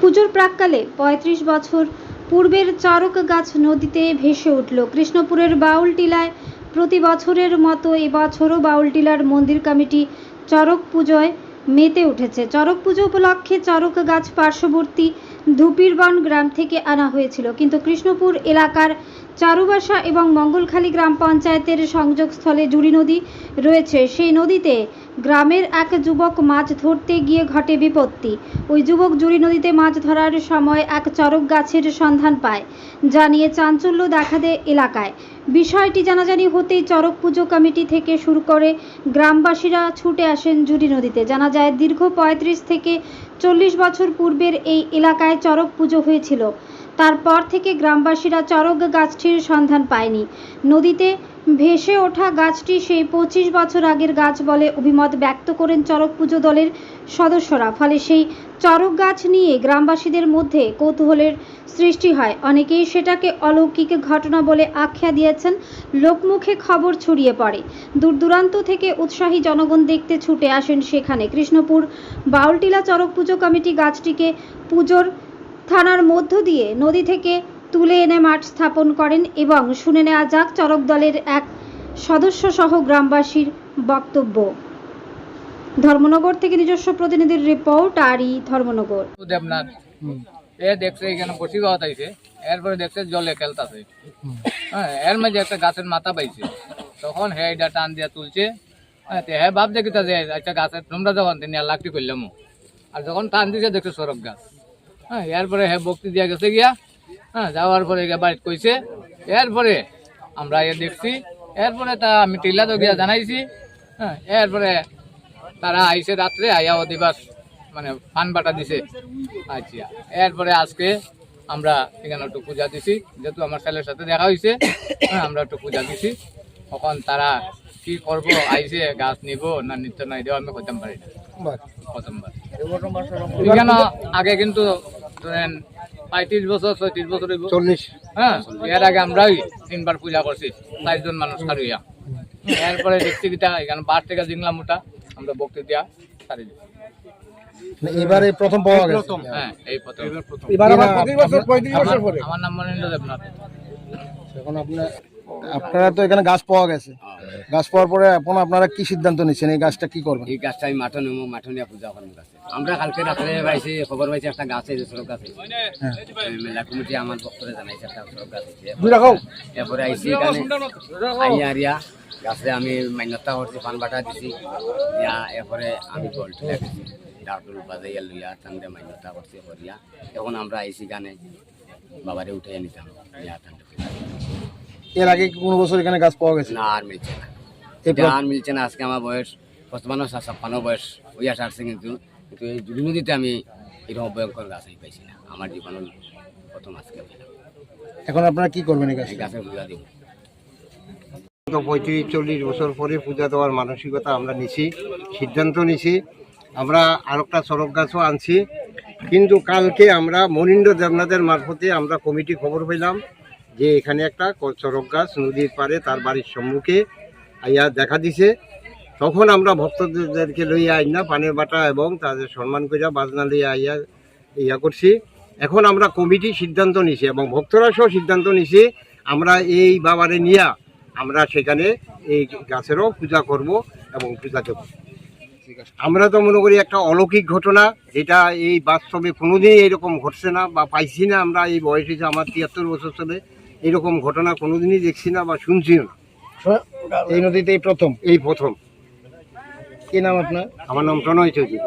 পুজোর প্রাককালে পঁয়ত্রিশ বছর পূর্বের চরক গাছ নদীতে ভেসে উঠল। কৃষ্ণপুরের বাউলটিলায় প্রতি বছরের মতো এবছরও বাউল টিলার মন্দির কমিটি চরক পুজোয় মেতে উঠেছে। চরক পুজো উপলক্ষে চরক গাছ পার্শ্ববর্তী ধুপিরবন গ্রাম থেকে আনা হয়েছিল। কিন্তু কৃষ্ণপুর এলাকার চারুবাসা এবং মঙ্গলখালী গ্রাম পঞ্চায়েতের সংযোগস্থলে জুড়ি নদী রয়েছে। সেই নদীতে গ্রামের এক যুবক মাছ ধরতে গিয়ে ঘটে বিপত্তি। ওই যুবক জুড়ি নদীতে মাছ ধরার সময় এক চরক গাছের সন্ধান পায়। যা নিয়ে চাঞ্চল্য দেখা দেয় এলাকায়। বিষয়টি জানাজানি হতেই চরক পুজো কমিটি থেকে শুরু করে গ্রামবাসীরা ছুটে আসেন জুড়ি নদীতে। জানা যায়, দীর্ঘ পঁয়ত্রিশ থেকে চল্লিশ বছর পূর্বের এই এলাকায় চরক পুজো হয়েছিল। তারপর থেকে গ্রামবাসীরা চরক গাছটির সন্ধান পায়নি। নদীতে ভেসে ওঠা গাছটি সেই পঁচিশ বছর আগের গাছ বলে অভিমত ব্যক্ত করেন চরক পুজো দলের সদস্যরা। ফলে সেই চরক গাছ নিয়ে গ্রামবাসীদের মধ্যে কৌতূহলের সৃষ্টি হয়। অনেকেই সেটাকে অলৌকিক ঘটনা বলে আখ্যা দিয়েছেন। লোকমুখে খবর ছড়িয়ে পড়ে। দূর দূরান্ত থেকে উৎসাহী জনগণ দেখতে ছুটে আসেন সেখানে। কৃষ্ণপুর বাউলটিলা চরক পুজো কমিটি গাছটিকে পুজোর থানার মধ্য দিয়ে নদী থেকে তুলে এনে মাঠ স্থাপন করেন এবং শুনে নেওয়া যাক চরক দলের এক সদস্য সহ গ্রামবাসীর বক্তব্য। ধর্মনগর থেকে নিজস্ব প্রতিনিধির রিপোর্ট, আরই ধর্মনগর। এরপরে দেখছে জলে খেলতাছে। হ্যাঁ এর মাঝে একটা গাছের মাথা পাইছে। তখন হে এটা টান দিয়া তুলছে। হ্যাঁ হে ভাব দেখিতা যে একটা গাছের তোমরা যখন তিনি আর লাকটি করলাম। আর যখন টান দিছে, দেখছে সরব গাছ। হ্যাঁ এরপরে হে বক্তি দিয়া গেছে গিয়া হ্যাঁ যাওয়ার পরে গিয়া বাড়িতে কইছে এরপরে আমরা এ দেখছি এরপরে তা আমি টিলা তো গিয়া জানাইছি হ্যাঁ এরপরে তারা আইসে রাত্রে আয়া অধিবাস মানে পান বাটা দিছে। আচ্ছা এরপরে আজকে আমরা এখানে একটু পূজা দিছি যেহেতু আমার ছেলের সাথে দেখা হয়েছে হ্যাঁ, আমরা একটু পূজা দিছি। তখন তারা কি করব আইসে গাছ নিব না নিত্য নাই দেওয়া আমি করতাম পারি না। প্রথমবার। এখানে আগে কিন্তু ধরেন পঁয়ত্রিশ বছর ছয়ত্রিশ বছর চল্লিশ। হ্যাঁ এর আগে আমরাই তিনবার পূজা করছি চারজন মানুষ খারুইয়া এরপরে দেখছি কিটা এখানে বার থেকে জিংলা মোটা আমরা বক্তি দিয়া সারি মানে এবারে প্রথম পাওয়া গেছে। হ্যাঁ এই প্রথম। এবার আবার প্রতি বছর পঁয়ত্রিশ বছর পরে? আমার নাম মনেন্দ্র দেবনাথ। এখন আপনার আপনারা তো এখানে গাছ পাওয়া গেছে। গাছ পাওয়ার পরে এখন আপনারা কি সিদ্ধান্ত নিচ্ছেন? এই গাছটা কি করবেন? এই গাছটা আমি মাঠে নেব মাঠে নিয়ে পূজা করব গাছে। আমরা কালকে রাত্রে পাইছি খবর পাইছি একটা গাছ আছে সড়ক গাছ হ্যাঁ। মেলা কমিটি আমার বক্তরে জানাইছে একটা সড়ক গাছ আছে। এরপরে আইসি এখানে আইয়া আরিয়া গাছে আমি মান্যতা করছি পান বাটা দিছি। দিয়া এরপরে আমি গোল ঠেলা দিছি। ডাক্তার বাজাইয়া লইয়া তান্দে মান্যতা করছি করিয়া। এখন আমরা আইসি গানে বাবারে উঠে নিতাম। ইয়া তান্দে এর আগে কি কোনো বছর এখানে গাছ পাওয়া গেছে? না আর মিলছে না। এই এটা আর মিলছে না আজকে আমার বয়স পঁচপান্ন ছাপ্পান্ন বয়স ওই আসা আসছে কিন্তু কিন্তু এই নদীতে আমি এরকম ভয়ঙ্কর গাছ আমি পাইছি না। আমার জীবনের প্রথম আজকে পেলাম এখন আপনারা কি করবেন এই গাছটা গাছের পূজা দিব। তো পঁয়ত্রিশ চল্লিশ বছর পরে পূজা দেওয়ার মানসিকতা আমরা নিছি সিদ্ধান্ত নিছি আমরা আর একটা সড়ক গাছও আনছি। কিন্তু কালকে আমরা মনিন্দ্র দেবনাথের মারফতে আমরা কমিটি খবর পেলাম। যে এখানে একটা ক- চড়ক গাছ নদীর পাড়ে তার বাড়ির সম্মুখে আইয়া দেখা দিছে। তখন আমরা ভক্তদেরকে লইয়া আইনা পানের বাটা এবং তাদের সম্মান করিয়া বাজনা লইয়া আইয়া ইয়া করছি। এখন আমরা কমিটি সিদ্ধান্ত নিছি এবং ভক্তরা সহ সিদ্ধান্ত নিছি, আমরা এই বাবারে নিয়া আমরা সেখানে এই গাছেরও পূজা করব এবং পূজা দেব। আমরা তো মনে করি একটা অলৌকিক ঘটনা, যেটা এই বাস্তবে কোনোদিনই এরকম ঘটছে না বা পাইছি না আমরা এই বয়স আমার তিয়াত্তর বছর চলে। এরকম ঘটনা কোনোদিনই দেখছি না বা শুনছিও না। এই নদীতে এই প্রথম? এই প্রথম। কি নাম আপনার? আমার নাম প্রণয় চৌধুরী।